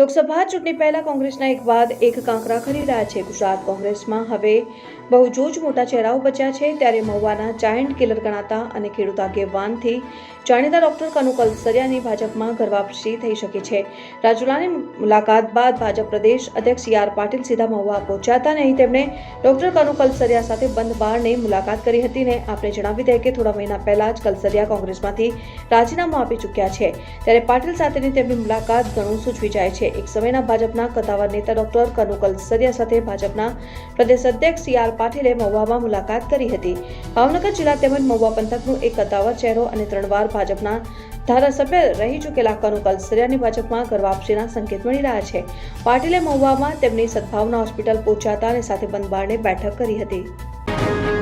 લોકસભા ચૂંટણી પહેલા કોંગ્રેસના એક બાદ એક કાંકરા ખરી રહ્યા છે. ગુજરાત કોંગ્રેસમાં હવે બહુ જોજ મોટા ચહેરાઓ બચ્યા છે. ત્યારે મહુવાના જાયન્ટ કિલર ગણાતા અને ખેડૂત આગેવાનથી જાણીતા ડોક્ટર કનુ કલસરિયાની ભાજપમાં ઘરવાપસી થઈ શકે છે. રાજુલાની મુલાકાત બાદ ભાજપ પ્રદેશ અધ્યક્ષ સી આર પાટીલ સીધા મહુવા પહોંચ્યા હતા. અને તેમણે ડોક્ટર કનુ કલસરિયા સાથે બંધ બારને મુલાકાત કરી હતી ને આપણે જણાવી દઈએ કે થોડા મહિના પહેલા જ કલસરિયા કોંગ્રેસમાંથી રાજીનામું આપી ચૂક્યા છે. ત્યારે પાટીલ સાથેની તેમની મુલાકાત ઘણું સૂચવી જાય છે. એક સમયના ભાજપના કતાવર નેતા ડોક્ટર કનુકલ સરિયા સાથે ભાજપના પ્રદેશ અધ્યક્ષ સી આર પાટીલે મહુવામાં મુલાકાત કરી હતી. ભાવનગર જિલ્લા તેમજ મહુવા પંથકનું એક કતાવર ચહેરો અને ત્રણ વાર ભાજપના ધારાસભ્ય રહી ચૂકેલા કનુકલ સરિયાની ભાજપમાં ઘરવાપસીના સંકેત મળી રહ્યા છે. પાટીલે મહુવામાં તેમની સદભાવના હોસ્પિટલ પહોંચ્યા હતા અને સાથે બંધ બારણે બેઠક કરી હતી.